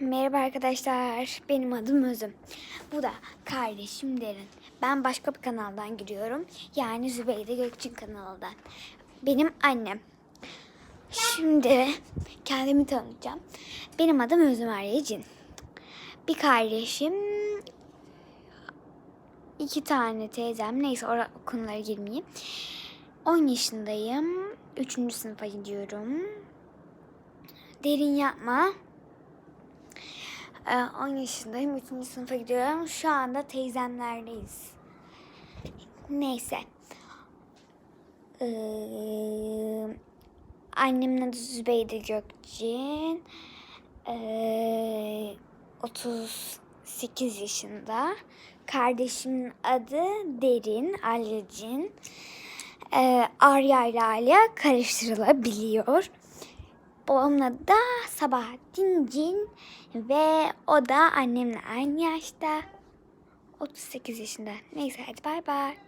Merhaba arkadaşlar. Benim adım Özüm. Bu da kardeşim Derin. Ben başka bir kanaldan giriyorum. Yani Zübeyde Gökçin kanalından. Benim annem. Şimdi kendimi tanıtacağım. Benim adım Özüm Aryacin. Bir kardeşim, iki tane teyzem. Neyse oraya konulara girmeyeyim. 10 yaşındayım. 3. sınıfa gidiyorum. Derin yapma. Ee, 10 yaşındayım. 3. sınıfa gidiyorum. Şu anda teyzemlerdeyiz. Neyse. Ee, annemin adı Zübeyde Gökçin. Ee, 38 yaşında. Kardeşimin adı Derin Alyacin. Ee, Arya ile Alya karıştırılabiliyor. Babamın adı da Sabahattin Cin ve o da annemle aynı yaşta. 38 yaşında. Neyse hadi bay bay.